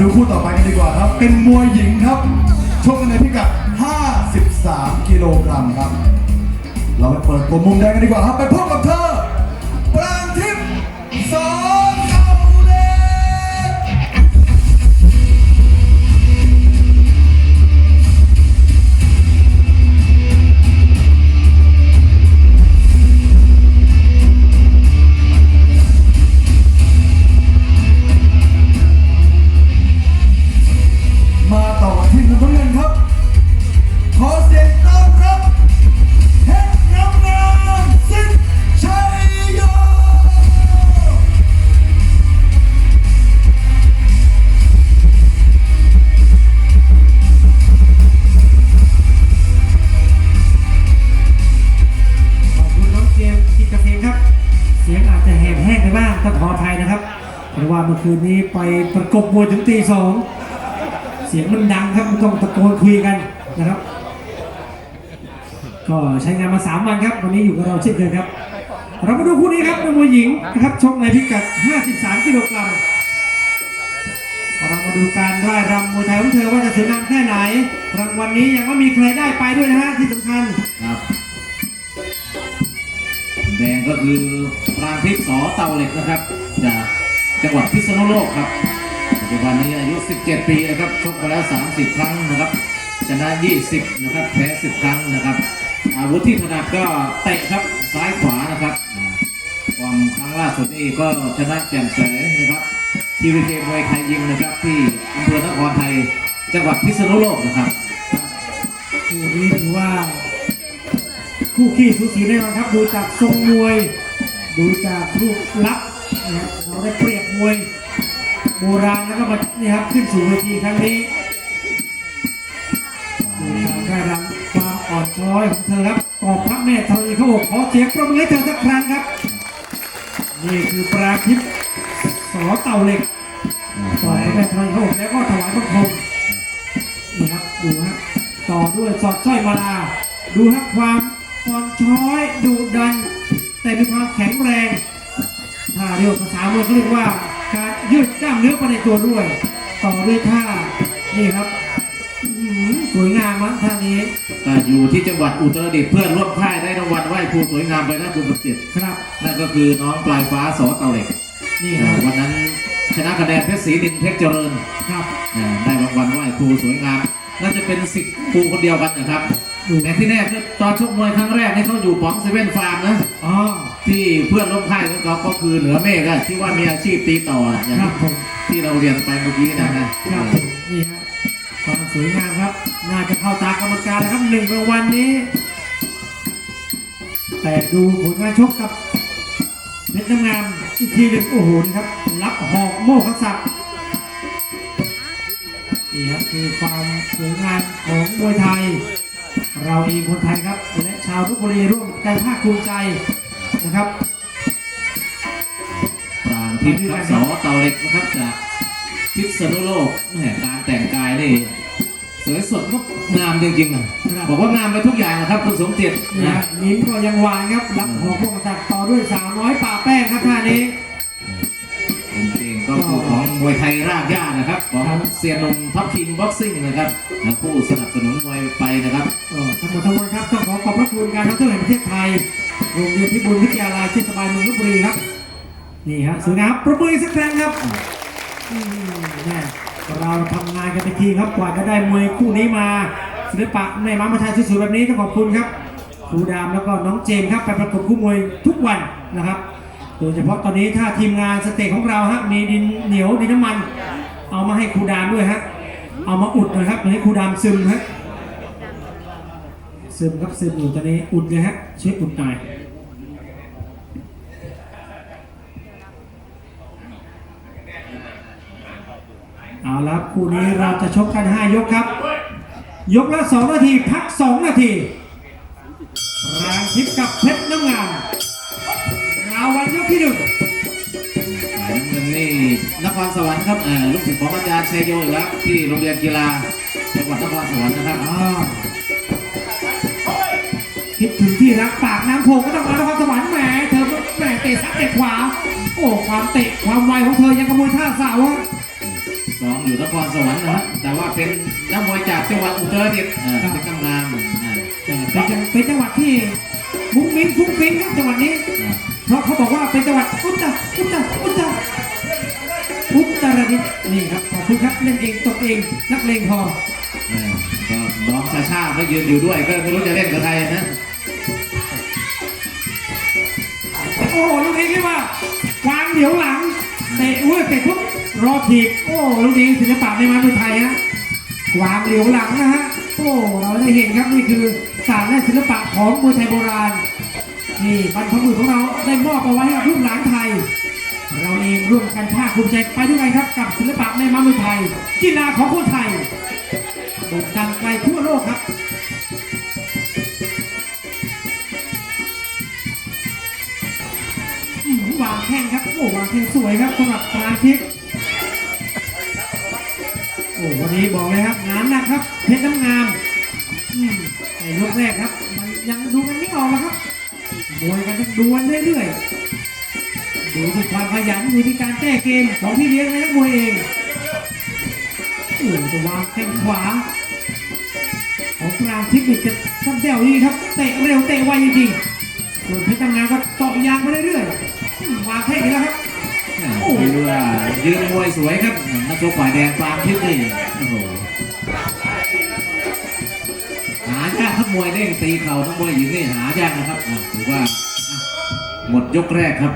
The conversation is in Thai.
ดูคู่ต่อไปกันดีกว่าครับ เป็นมวยหญิงครับ ชกกันในพิกัด 53 กิโลกรัมครับ เราไปเปิดตัวมุมแดงกันดีกว่าครับ ไปพบกับเธอ ปรางทิพย์สอง เมื่อคืนนี้ไปประกบมวยถึงตีสองเสียงมันดังครับต้องตะโกนคุยกันนะครับ ก็ใช้งานมา3วันครับ วันนี้อยู่กับเราเช่นเคยครับ เรามาดูคู่นี้ครับเป็นมวยหญิงนะครับชกในพิกัด 53 กิโลกรัมเรามาดูการร่ายรำมวยไทยของเธอว่าจะสวยงามแค่ไหน รางวัลนี้ยังไม่มีใครได้ไปด้วยนะฮะที่สำคัญครับแดงก็คือปรางทิพย์สอเตาเหล็กนะครับจาก จังหวัดพิษณุโลกครับปัจจุบันนี้อายุ 17 ปีนะครับชกมาแล้ว 30 ครั้งนะครับ ชนะ 20 นะครับ แพ้ 10 ครั้งนะครับ อาวุธที่ถนัดก็เตะครับซ้ายขวานะครับความครั้งล่าสุดนี่ก็ชนะแจ่มใสนะครับ ทีวีเคมวยไทยยิมนะครับ ที่อำเภอนครไทยจังหวัดพิษณุโลกนะครับคู่นี้ถือว่าคู่ขี้สูสีแน่นอนครับ ดูจากทรงมวย ดูจากรูปลักษณ์นะครับ เราได้เปรียบมวยโบราณแล้วก็มานี่ครับขึ้นสู่เวทีครั้งนี้ดูการได้รับความอ่อนช้อยของเธอครับกอบพระแม่ธรณีเขาอกขอเสียงประมือให้เธอสักครั้งครับ นี่คือปราทิพย์สอเต่าเหล็กกอบพระแม่ธรณีเขาอกแล้วก็ถวายบังคมนี่ครับดูฮะต่อด้วยสอดสร้อยมาลาดูฮะความอ่อนช้อยดุดัน แต่มีความแข็งแรง ถ้าเรียกภาษามวยเขาเรียกว่าการยืดกล้ามเนื้อไปในตัวด้วย ต่อด้วยท่านี่ครับอื้อหือสวยงามมากท่านี้ก็อยู่ที่จังหวัดอุตรดิตถ์เพื่อนร่วมค่ายได้รางวัลไหว้ครูสวยงามไปนะคุณสมจิตครับ นั่นก็คือน้องปลายฟ้าสอเตาเหล็กนี่คอ่ารับวันนั้นชนะคะแนนเพชรศรีดินเพชรเจริญครับอ่าได้รางวัลไหว้ครูสวยงามน่าจะเป็นสิทธิ์ครูคนเดียวกันนะครับดูแต่ที่แน่คือตอนชกมวยครั้งแรกนี่เขาอยู่ป๋องเซเว่นฟาร์มนะอ๋อ ที่เพื่อนร่วมค่ายของเขาก็คือเหนือเมฆอะที่ว่ามีอาชีพตีต่อนะครับผมที่เราเรียนไปเมื่อกี้นะนะครับผมนี่ฮะความสวยงามครับ น่าจะเข้าตากรรมการแล้วครับหนึ่งรางวัลนี้ แต่ดูผลงานชกกับเพชรน้ำงามอีกทีหนึ่งโอ้โหนี่ครับ รับหอกโม่กษัตริย์นี่ครับคือความสวยงามของมวยไทย เราเองคนไทยครับ และชาวทุกบุรีร่วมกันภาคภูมิใจ นะครับปรางทิพย์ครับสอเตาเหล็กนะครับจากพิษณุโลกแหมการแต่งกายนี่สวยสดงดงามจริงๆนะครับบอกว่างามไปทุกอย่างนะครับคุณสมจิตนี่นะฮะนิ้มก็ยังวางครับรับหอกโม่กษัตริย์ต่อด้วยสาวน้อยป่าแป้งครับท่านี้จริงๆก็คือของมวยไทยรากหญ้านะครับของเซียนนมทัพทีมบ็อกซิ่งนะครับและผู้สนับสนุนมวยไปนะครับก็ทั้งหมดทั้งมวลครับต้องขอขอบพระคุณการท่องเที่ยวแห่งประเทศไทย โรงเรียนพิบูลวิทยาลัยเทศบาลเมืองลบบุรีครับ นี่ฮะสวยงามประมืออีกสักครั้งครับเราทำงานกันเป็นทีครับกว่าจะได้มวยคู่นี้มาศิลปะในม้ามาทายสวยๆแบบนี้ต้องขอบคุณครับครูดามแล้วก็น้องเจมส์ครับไปประกบคู่มวยทุกวันนะครับ โดยเฉพาะตอนนี้ถ้าทีมงานสเต็กของเราฮะมีดินเหนียวดินน้ำมัน เอามาให้ครูดามด้วยฮะเอามาอุดหน่อยครับตอนนี้ครูดามซึมฮะซึมครับซึมอยู่ตอนนี้อุดเลยฮะช่วยอุดหน่อย เอาละครับคู่นี้เราจะชกกัน 5 ยกครับ ยกละ 2 นาที พัก 2 นาทีรางทิพย์กับเพชรน้ำงามราววันยกที่หนึ่งฝ่ายน้ำเงินนี่นครสวรรค์ครับอ่าลูกศิษย์ของอาจารย์ชัยโยอีกแล้วที่โรงเรียนกีฬาจังหวัดนครสวรรค์นะครับอ่าคิดถึงที่รักปากน้ำโพก็ต้องมานครสวรรค์แหมเธอแหมเตะซ้ายเตะขวา โอ้ความเตะความไวของเธอยังกระมวยท่าสาว อะซ้อมอยู่นครสวรรค์นะฮะแต่ว่าเป็นนักมวยจากจังหวัดอุตรดิตถ์อ่าเป็นกำงามอ่าเป็นจังเป็นจังหวัดที่มุ้งมิ้งฟุ้งฟิ้งครับจังหวัดนี้ อ่าเพราะเขาบอกว่าเป็นจังหวัดอุตตรอุตตรอุตตรอุตรดิตถ์นี่ครับขอบคุณครับเล่นเองตกเองนักเลงพอเออก็น้องชาชาก็ยืนอยู่ด้วยก็ไม่รู้จะเล่นกับใครนะโอ้โหลูกนี้ที่ว่าวางเหลียวหลังเตะอุ้ยเตะปุ๊บ รอถีบโอ้ลูกนี้ศิลปะในมาเมืองไทยฮะวางเหลียวหลังนะฮะโอ้เราได้เห็นครับนี่คือศาสตร์และศิลปะของมวยไทยโบราณนี่บรรพบุรุษของเราได้มอบเอาไว้ให้กับลูกหลานไทย เราเองร่วมกันภาคภูมิใจไปด้วยกันครับกับศิลปะแม่ม้ามืองไทยกีฬาของคนไทยโด่งดังไกลทั่วโลกครับวางแข้งครับโอ้วางแข้งสวยครับสำหรับปราทิพย์ โอ้วันนี้บอกเลยครับงานหนักครับ เพชรน้ำงามในยกแรกครับ มันยังดูกันไม่ออกแล้วครับมวยกันต้องดูกันเรื่อยๆดูที่ความขยันดูที่การแก้เกมของพี่เลี้ยงและนักมวยเองโอ้จะวางแข้งขวา ของปราทิพย์จะซ้ำเดี่ยวดีครับเตะเร็วเตะไวจริงๆส่วนเพชรตั้งงานก็เจาะยางไปเรื่อยๆอืมวางแค่นี้แล้วครับ แหม่คือว่ายืนมวยสวยครับนักชกฝ่ายแดงปรามทิพย์นี่โอ้โหหายากครับมวยเด้งตีเข่าทัพมวยหญิงนี่หายากนะครับถือว่าหมดยกแรกครับ